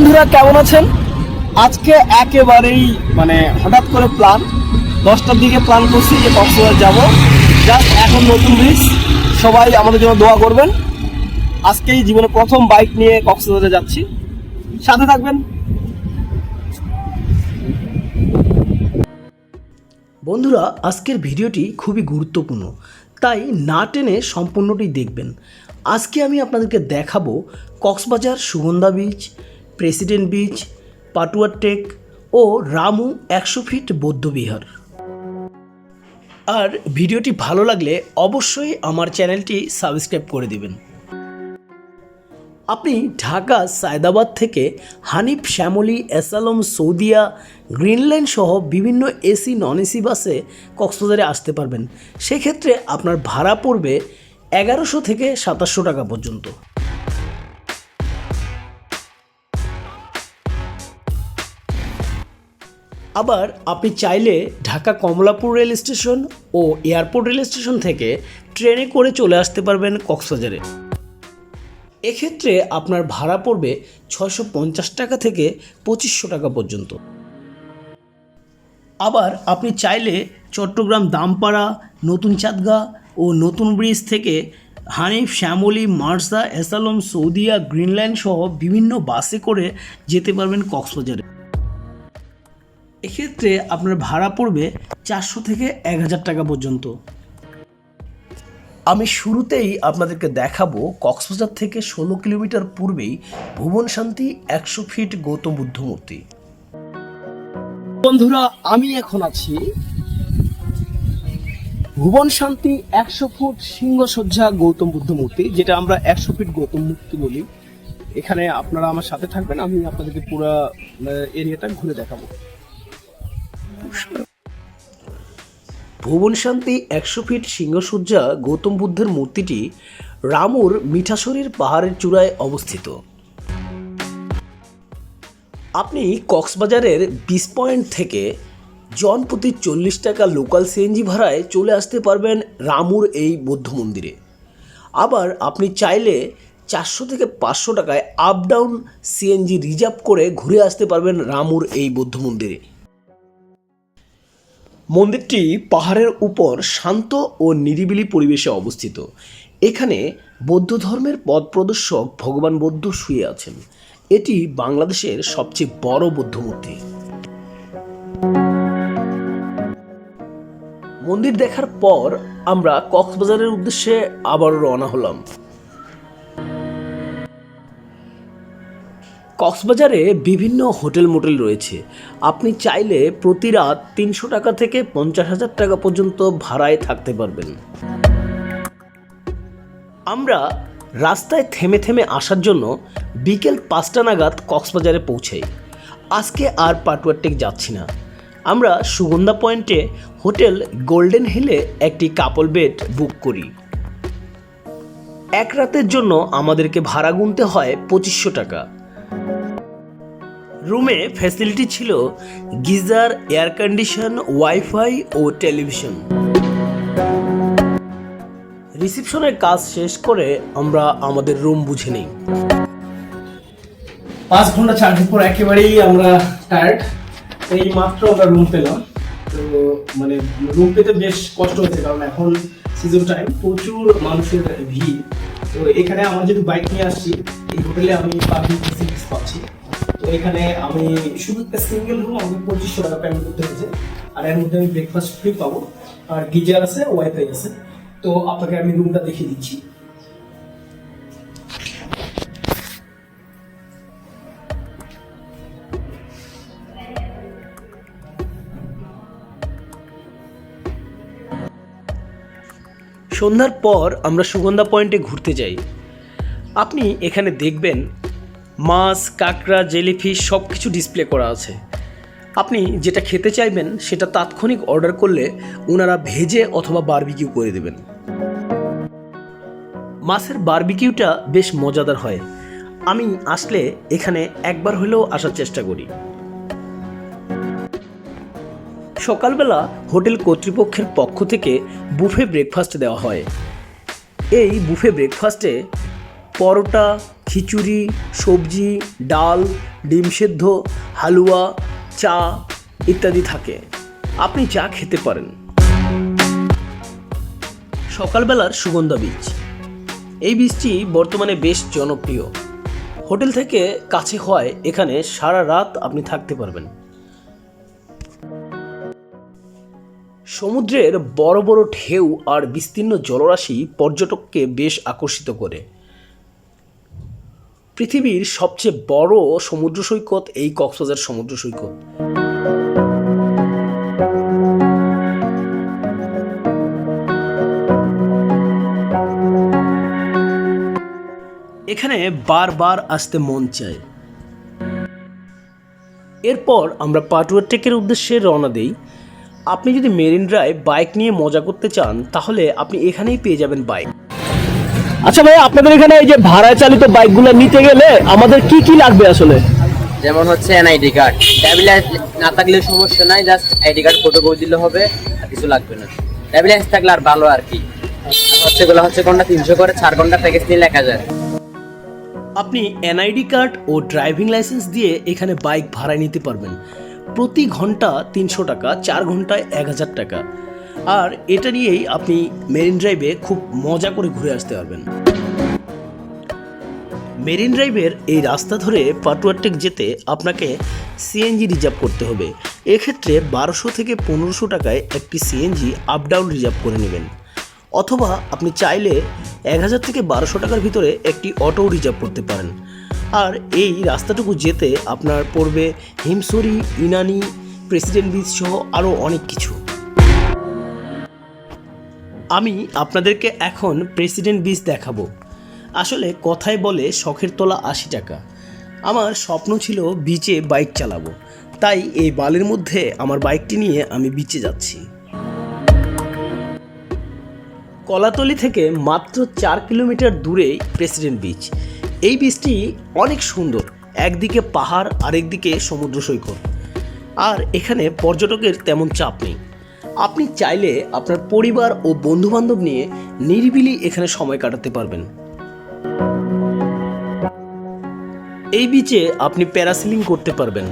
বন্ধুরা, কেমন আছেন? আজকে একেবারেই মানে হঠাৎ করে প্ল্যান দশটার দিকে প্ল্যান করছি যে কক্সবাজার যাব। জাস্ট এখন নতুন ব্রিজ সবাই আমাদের জন্য দোয়া করবেন। আজকেই জীবনে প্রথম বাইক নিয়ে কক্সবাজারে যাচ্ছি। সাথে থাকবেন। বন্ধুরা, আজকের ভিডিওটি খুবই গুরুত্বপূর্ণ। তাই না টেনে সম্পূর্ণটি দেখবেন। আজকে আমি আপনাদেরকে দেখাবো Cox's Bazar Sugandha beach president beach, Patuar Tek ও রামু একশো ফিট বৌদ্ধবিহার। আর ভিডিওটি ভালো লাগলে অবশ্যই আমার চ্যানেলটি সাবস্ক্রাইব করে দিবেন। আপনি ঢাকা, সায়দাবাদ থেকে হানিফ, শ্যামলী, এসালম, সৌদিয়া, গ্রিনল্যান্ড সহ বিভিন্ন এসি নন এসি বাসে কক্সবাজারে আসতে পারবেন। সেক্ষেত্রে আপনার ভাড়া পড়বে এগারোশো থেকে সাতাশশো টাকা পর্যন্ত। আবার আপনি চাইলে ঢাকা কমলাপুর রেল স্টেশন ও এয়ারপোর্ট রেল স্টেশন থেকে ট্রেনে করে চলে আসতে পারবেন কক্সবাজারে। এক্ষেত্রে আপনার ভাড়া পড়বে ছয়শো পঞ্চাশ টাকা থেকে পঁচিশশো টাকা পর্যন্ত। আবার আপনি চাইলে চট্টগ্রাম দামপাড়া, নতুন চাঁদগা ও নতুন ব্রিজ থেকে হানিফ, শ্যামলি, মার্সা, এসালম, সৌদিয়া, গ্রিনল্যান্ড সহ বিভিন্ন বাসে করে যেতে পারবেন কক্সবাজারে। এক্ষেত্রে আপনার ভাড়া পড়বে চারশো থেকে এক হাজার টাকা পর্যন্ত। আমি শুরুতেই আপনাদেরকে দেখাবো কক্সবাজার থেকে ষোলো কিলোমিটার পূর্বেই ভুবন শান্তি একশো ফিট গৌতম বুদ্ধ মূর্তি। বন্ধুরা আমি এখন আছি ভুবন শান্তি একশো ফুট সিংহসজ্জা গৌতম বুদ্ধ মূর্তি যেটা আমরা একশো ফিট গৌতম মূর্তি বলি। এখানে আপনারা আমার সাথে থাকবেন আমি আপনাদেরকে পুরো এরিয়াটা ঘুরে দেখাবো। ভুবন শান্তি একশো ফিট সিংহসজ্জা গৌতম বুদ্ধের মূর্তিটি রামুর মিঠাশরীর পাহাড়ের চূড়ায় অবস্থিত। আপনি কক্সবাজারের বিশ পয়েন্ট থেকে জন প্রতি চল্লিশ টাকা লোকাল সিএনজি ভাড়ায় চলে আসতে পারবেন রামুর এই বৌদ্ধ মন্দিরে। আবার আপনি চাইলে চারশো থেকে পাঁচশো টাকায় আপ ডাউন সিএনজি রিজার্ভ করে ঘুরে আসতে পারবেন রামুর এই বৌদ্ধ মন্দিরে। মন্দিরটি পাহাড়ের উপর শান্ত ও নিরিবিলি পরিবেশে অবস্থিত। এখানে বৌদ্ধ ধর্মের পথ প্রদর্শক ভগবান বৌদ্ধ শুয়ে আছেন। এটি বাংলাদেশের সবচেয়ে বড় বৌদ্ধ মূর্তি। মন্দির দেখার পর আমরা কক্সবাজারের উদ্দেশ্যে আবার রওনা হলাম। কক্সবাজারে বিভিন্ন হোটেল মোটেল রয়েছে। আপনি চাইলে প্রতি রাত তিনশো টাকা থেকে পঞ্চাশ হাজার টাকা পর্যন্ত ভাড়ায় থাকতে পারবেন। আমরা রাস্তায় থেমে থেমে আসার জন্য বিকেল পাঁচটা নাগাদ কক্সবাজারে পৌঁছাই। আজকে আর পাটুয়ারটেক যাচ্ছি না। আমরা সুগন্ধা পয়েন্টে হোটেল গোল্ডেন হিলে একটি কাপল বেড বুক করি। এক রাতের জন্য আমাদেরকে ভাড়া গুনতে হয় পঁচিশশো টাকা। রুমে ফ্যাসিলিটি ছিল গিজার এয়ার কন্ডিশন ওয়াইফাই ও টেলিভিশন রিসেপশনের কাজ শেষ করে আমরা আমাদের রুম বুঝে নিই। পাঁচ ঘণ্টা চার্জের পর একেবারেই আমরা টায়ার্ড এই মাত্র আমরা রুম পেলাম। তো মানে রুম পেতে বেশ কষ্ট হচ্ছে কারণ এখন সিজন টাইম প্রচুর মানুষের ভিড়। তো এখানে আমার যেহেতু বাইক নিয়ে আসছি, এই হোটেলে আমি পাবলিক ফেসিলিটিস পাচ্ছি। এখানে আমি শুধু একটা সিঙ্গেল রুম আমাকে পঁচিশশো টাকা পেমেন্ট করতে হয়েছে। আর এর মধ্যে আমি ব্রেকফাস্ট ফ্রি পাবো। আর গিজার আছে ওয়াইফাই আছে। তো আপনাকে আমি রুমটা দেখিয়ে দিচ্ছি। সন্ধ্যার পর আমরা সুগন্ধা পয়েন্টে ঘুরতে যাই। আপনি এখানে দেখবেন মাছ, কাঁকড়া, জেলিফিশ সব কিছু ডিসপ্লে করা আছে। আপনি যেটা খেতে চাইবেন, সেটা তাৎক্ষণিক অর্ডার করলে ওনারা ভেজে অথবা বারবিকিউ করে দেবেন। মাছের বারবিকিউটা বেশ মজাদার হয়। আমি আসলে এখানে একবার হলেও আসার চেষ্টা করি। সকালবেলা হোটেল কর্তৃপক্ষের পক্ষ থেকে বুফে ব্রেকফাস্ট দেওয়া হয়। এই বুফে ব্রেকফাস্টে পরোটা, খিচুড়ি, সবজি, ডাল, ডিম সেদ্ধ, হালুয়া, চা ইত্যাদি থাকে। আপনি চা খেতে পারেন। সকালবেলার সুগন্ধা বীজ। এই বীজটি বর্তমানে বেশ জনপ্রিয়। হোটেল থেকে কাছে হয় এখানে সারা রাত আপনি থাকতে পারবেন। সমুদ্রের বড় বড় ঢেউ আর বিস্তীর্ণ জলরাশি পর্যটককে বেশ আকর্ষিত করে। পৃথিবীর সবচেয়ে বড় সমুদ্র সৈকত এই কক্সবাজার সমুদ্র সৈকত। এখানে বারবার আসতে মন চায়। এরপর আমরা পাটুয়া ট্রেকের উদ্দেশ্যে রওনা দেই। আপনি যদি মেরিন ড্রাইভ বাইক নিয়ে মজা করতে চান, তাহলে আপনি এখানেই পেয়ে যাবেন বাইক আচ্ছা ভাই আপনাদের এখানে এই যে ভাড়ায় চালিত বাইকগুলো নিতে গেলে আমাদের কি কি লাগবে আসলে? যেমন হচ্ছে এনআইডি কার্ড। ট্যাবলেট না থাকলে সমস্যা নাই জাস্ট আইডি কার্ড ফটো করে দিলে হবে আর কিছু লাগবে না। ট্যাবলেট থাকলে আর ভালো আর কি। হচ্ছে এগুলো হচ্ছে কোনটা তিনশো করে চার ঘণ্টা প্যাকেজ নিলে এক হাজার আপনি এনআইডি কার্ড ও ড্রাইভিং লাইসেন্স দিয়ে এখানে বাইক ভাড়ায় নিতে পারবেন। প্রতি ঘণ্টা তিনশো টাকা চার ঘন্টায় এক হাজার টাকা। আর এটা নিয়েই আপনি মেরিন ড্রাইভে খুব মজা করে ঘুরে আসতে পারবেন। মেরিন ড্রাইভের এই রাস্তা ধরে পাটুয়ারটেক যেতে আপনাকে সিএনজি রিজার্ভ করতে হবে। এক্ষেত্রে বারোশো থেকে পনেরোশো টাকায় একটি সিএনজি আপ ডাউন রিজার্ভ করে নেবেন। অথবা আপনি চাইলে এক হাজার থেকে বারোশো টাকার ভিতরে একটি অটো রিজার্ভ করতে পারেন। আর এই রাস্তাটুকু যেতে আপনার পড়বে হিমসরি ইনানি প্রেসিডেন্ট বিচ সহ আরও অনেক কিছু। আমি আপনাদেরকে এখন প্রেসিডেন্ট বিচ দেখাবো। আসলে কথায় বলে শখের তোলা আশি টাকা। আমার স্বপ্ন ছিল বিচে বাইক চালাবো। তাই এই বালের মধ্যে আমার বাইকটি নিয়ে আমি বিচে যাচ্ছি। কলাতলি থেকে মাত্র চার কিলোমিটার দূরে প্রেসিডেন্ট বিচ এই বিচটি অনেক সুন্দর। একদিকে পাহাড়, আরেকদিকে সমুদ্র সৈকত। আর এখানে পর্যটকের তেমন চাপ নেই। আপনি চাইলে আপনার পরিবার ও বন্ধুবান্ধব নিয়ে নিরিবিলি এখানে সময় কাটাতে পারবেন। এই বিচে আপনি প্যারাসিলিং করতে পারবেন।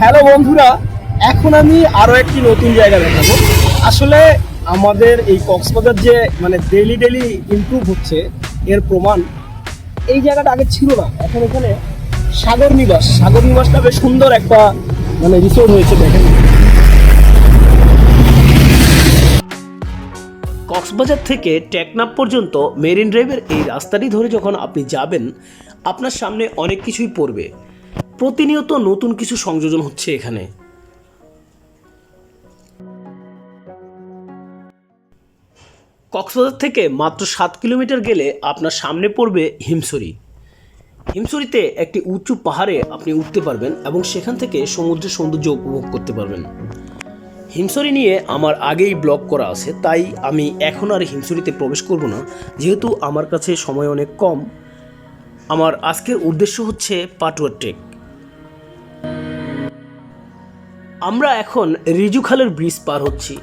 হ্যালো বন্ধুরা, এখন আমি আরও একটি নতুন জায়গা দেখাবো। আসলে আমাদের এই কক্সবাজার যে মানে ডেলি ডেলি ইমপ্রুভ হচ্ছে, এর প্রমাণ এই জায়গাটা আগে ছিল না। এখন এখানে সাগর নিবাস। সাগর নিবাসটা বেশ সুন্দর একটা মানে রিসোর্ট হয়েছে দেখেন। কক্সবাজার থেকে টেকনাপ পর্যন্ত মেরিন ড্রাইভের এই রাস্তাটি ধরে যখন আপনি যাবেন, আপনার সামনে অনেক কিছুই পড়বে। প্রতিনিয়ত নতুন কিছু সংযোজন হচ্ছে এখানে। কক্সবাজার থেকে মাত্র সাত কিলোমিটার গেলে আপনার সামনে পড়বে হিমসরি হিমসরিতে একটি উঁচু পাহাড়ে আপনি উঠতে পারবেন এবং সেখান থেকে সমুদ্রের সৌন্দর্য উপভোগ করতে পারবেন। হিমসরি নিয়ে আমার আগেই ব্লগ করা আছে, তাই আমি এখন আর হিমসরিতে প্রবেশ করব না। যেহেতু আমার কাছে সময় অনেক কম, আমার আজকের উদ্দেশ্য হচ্ছে পাটুয়া ট্রেক। আমরা এখন রিজুখালের ব্রিজ পার হচ্ছি।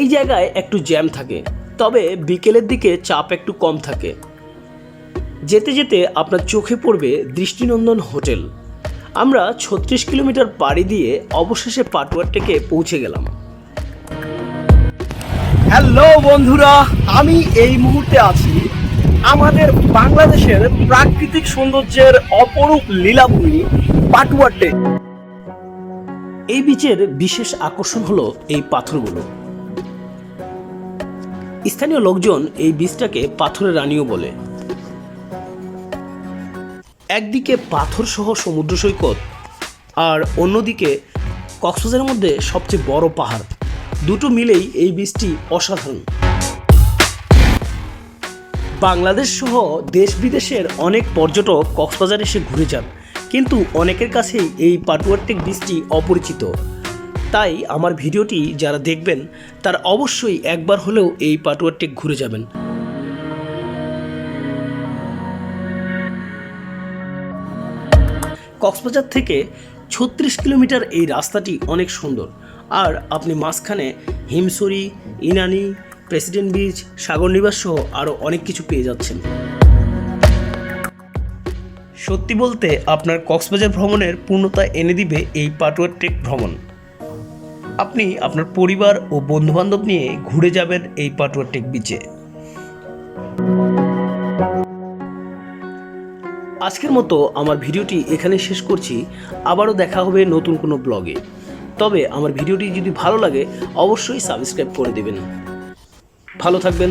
এই জায়গায় একটু জ্যাম থাকে, তবে বিকেলের দিকে চাপ একটু কম থাকে। যেতে যেতে আপনার চোখে পড়বে দৃষ্টিনন্দন হোটেল। আমরা ছত্রিশ কিলোমিটার পাড়ি দিয়ে অবশেষে পাটুয়ারটেকে পৌঁছে গেলাম। হ্যালো বন্ধুরা আমি এই মুহূর্তে আছি আমাদের বাংলাদেশের প্রাকৃতিক সৌন্দর্যের অপরূপ লীলাভূমি পাটুয়া টেক এই বিচের বিশেষ আকর্ষণ হলো এই পাথরগুলো। স্থানীয় লোকজন এই বীজটাকে পাথরের রানীও বলে। একদিকে পাথর সহ সমুদ্র সৈকত আর অন্যদিকে কক্সবাজারের মধ্যে সবচেয়ে বড় পাহাড়। দুটো মিলেই এই বীজটি অসাধারণ। বাংলাদেশ সহ দেশ বিদেশের অনেক পর্যটক কক্সবাজার এসে ঘুরে যান, কিন্তু অনেকের কাছেই এই পাটুয়ারটেক বীজটি অপরিচিত। তাই আমার ভিডিওটি যারা দেখবেন, তারা অবশ্যই একবার হলেও এই পাটুয়ারটেক ঘুরে যাবেন। কক্সবাজার থেকে ছত্রিশ কিলোমিটার এই রাস্তাটি অনেক সুন্দর। আর আপনি মাঝখানে হিমসরি ইনানি, প্রেসিডেন্ট বিচ, সাগর নিবাস সহ আরও অনেক কিছু পেয়ে যাচ্ছেন। সত্যি বলতে আপনার কক্সবাজার ভ্রমণের পূর্ণতা এনে দিবে এই পাটুয়ার ট্রেক ভ্রমণ। আপনি আপনার পরিবার ও বন্ধুবান্ধব নিয়ে ঘুরে যাবেন এই পাটুয়া টেক বিচে। আজকের মতো আমার ভিডিওটি এখানে শেষ করছি। আবারও দেখা হবে নতুন কোনো ব্লগে। তবে আমার ভিডিওটি যদি ভালো লাগে, অবশ্যই সাবস্ক্রাইব করে দেবেন। ভালো থাকবেন।